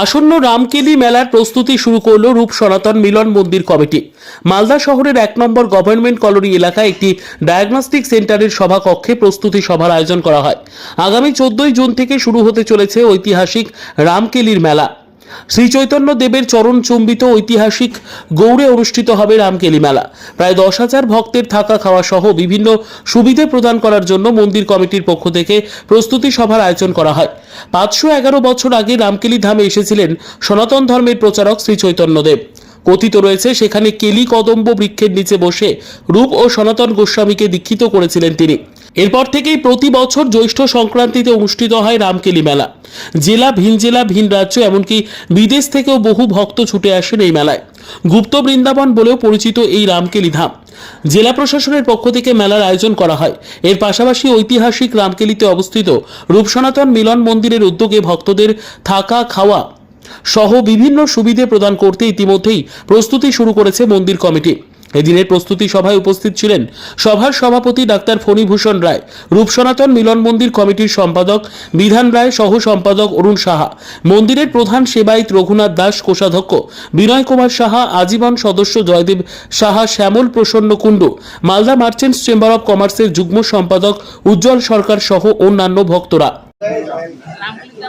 আসন্ন রামকেলি মেলার প্রস্তুতি শুরু করল রূপ সনাতন মিলন মন্দির কমিটি। মালদা শহরের এক নম্বর গভর্নমেন্ট কলোনি এলাকায় একটি ডায়াগনস্টিক সেন্টারের সভাকক্ষে প্রস্তুতি সভার আয়োজন করা হয়। আগামী চোদ্দই জুন থেকে শুরু হতে চলেছে ঐতিহাসিক রামকেলির মেলা। শ্রী দেবের চরণ চুম্বিত ঐতিহাসিক গৌড়ে অনুষ্ঠিত হবে রামকেলি মেলা। প্রায় দশ হাজার ভক্তের থাকা খাওয়া সহ বিভিন্ন সুবিধে প্রদান করার জন্য মন্দির কমিটির পক্ষ থেকে প্রস্তুতি সভার আয়োজন করা হয়। পাঁচশো এগারো বছর আগে রামকেলি ধামে এসেছিলেন সনাতন ধর্মের প্রচারক শ্রী চৈতন্যদেব কথিত রয়েছে, সেখানে কেলি কদম্ব বৃক্ষের নিচে বসে রূপ ও সনাতন গোস্বামীকে দীক্ষিত করেছিলেন তিনি। এরপর থেকেই প্রতি বছর জ্যৈষ্ঠ সংক্রান্তিতে অনুষ্ঠিত হয় রামকেলি মেলা। জেলা ভিন জেলা ভিন রাজ্য এমনকি বিদেশ থেকেও বহু ভক্ত ছুটে আসেন এই মেলায়। গুপ্ত বৃন্দাবন বলেও পরিচিত এই রামকেলি ধাম। জেলা প্রশাসনের পক্ষ থেকে মেলার আয়োজন করা হয়। এর পাশাপাশি ঐতিহাসিক রামকেলিতে অবস্থিত রূপসনাতন মিলন মন্দিরের উদ্যোগে ভক্তদের থাকা, খাওয়া সহ বিভিন্ন সুবিধে প্রদান করতে ইতিমধ্যেই প্রস্তুতি শুরু করেছে মন্দির কমিটি। এদিনের প্রস্তুতি সভায় উপস্থিত ছিলেন সভার সভাপতি ডাক্তার ফণীভূষণ রায় রূপসনাতন মিলন মন্দির কমিটির সম্পাদক বিধান রায়, সহ সম্পাদক অরুণ সাহা, মন্দিরের প্রধান সেবায়িত রঘুনাথ দাস, কোষাধ্যক্ষ বিনয় কুমার সাহা, আজীবন সদস্য Joydev Saha, Shyamal Prasanna Kundu, Malda merchants chamber of কমার্সের যুগ্ম সম্পাদক উজ্জ্বল সরকার সহ অন্যান্য ভক্তরা। রামকলিতে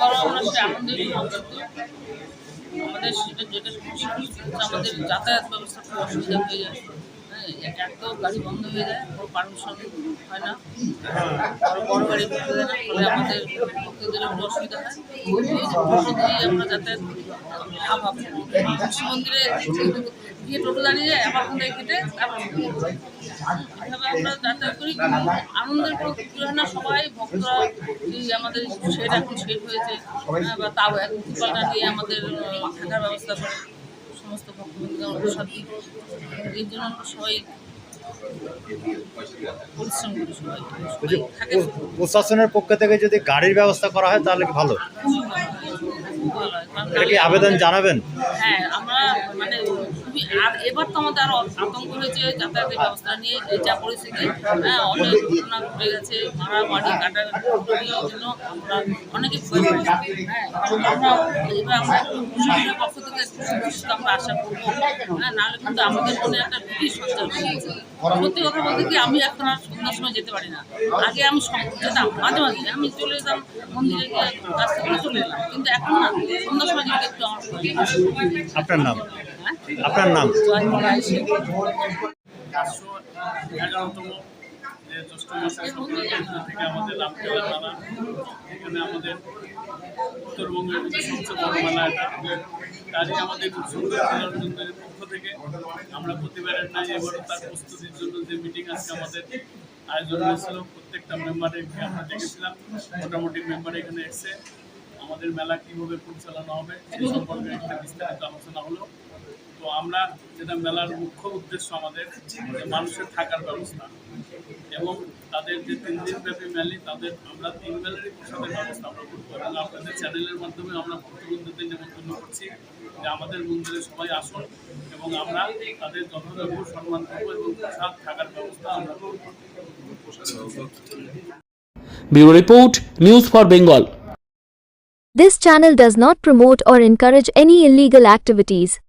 আমরা আনন্দের আমাদের সেটা যেটা সমস্যা আমাদের যাতায়াত ব্যবস্থা খুব অসুবিধা হয়ে হ্যাঁ এক তো বন্ধ হয়ে যায় কোনো পারমিশন হয় না। বড় গাড়ি বন্ধ হয়ে যায় আমাদের ভক্তদের অসুবিধা হয়। আমরা যাতায়াত করি লাভ মন্দিরে গিয়ে টোটো দাঁড়িয়ে যায় কেটে এভাবে আমরা যাতায়াত করি আনন্দের না। সবাই ভক্তরা আমাদের শেড এখন শেড হয়েছে। হ্যাঁ, বা তাও পাল্টা দিয়ে আমাদের থাকার ব্যবস্থা করে। সমস্ত ভক্তবৃন্দকে আমরা এর জন্য আমরা সবাই সবাই। সবাই প্রশাসনের পক্ষ থেকে যদি গাড়ির ব্যবস্থা করা হয় তাহলে ভালো? এটা কি আবেদন জানাবেন? হ্যাঁ আমরা মানে খুবই আর এবার তো আমাদের আরও আতঙ্ক হয়েছে, যাতায়াতের ব্যবস্থা নিয়ে যা পরিস্থিতি। হ্যাঁ অনেক ঘটনা ঘটে গেছে মারামারি এই জন্য আমরা অনেকে হ্যাঁ আমরা এবার আমরা একটু পক্ষ থেকে আমরা আশা করব। হ্যাঁ নাহলে কিন্তু আমাদের মনে একটা ভীতি সঞ্চার হয়ে গেছে সত্যি কথা বলতে কি, আমি এখন আর সন্ধ্যার সময় যেতে পারি না। আগে আমি যেতাম, মাঝে মাঝে আমি চলে যেতাম, মন্দিরে গিয়ে কাজ করে চলে এলাম। কিন্তু এখন না সন্ধ্যার সময় যেতে একটু আমার আপনার নাম? আপনার নাম? আমাদের এখানে আমাদের উত্তরবঙ্গের সবচেয়ে বড় মেলা আমাদের পক্ষ থেকে আমরা নাই এবারও তার প্রস্তুতির জন্য যে মিটিং আমাদের আয়োজন হয়েছিল প্রত্যেকটা আমরা দেখেছিলাম মোটামুটি মেম্বার এখানে এসে আমাদের মেলা কীভাবে পরিচালনা হবে সেই সম্পর্কে একটা বিস্তারিত আলোচনা হলো। তো আমরা যেটা মেলার মুখ্য উদ্দেশ্য আমাদের যে মানুষের থাকার ব্যবস্থা। এবং তাদের যে তিন দিন ব্যাপী মেলি তাদের আমরা তিন বেলারই প্রসাদের ব্যবস্থা আমরা করব। এবং আপনাদের চ্যানেলের মাধ্যমে আমরা ভক্তবন্ধুদের নিমন্ত্রণ করছি যে আমাদের মন্দিরে সবাই আসুন এবং আমরা তাদের যথাযথ সম্মান করব এবং প্রসাদ থাকার ব্যবস্থা আমরা করব। Bureau report news for Bengal. This channel does not promote or encourage any illegal activities.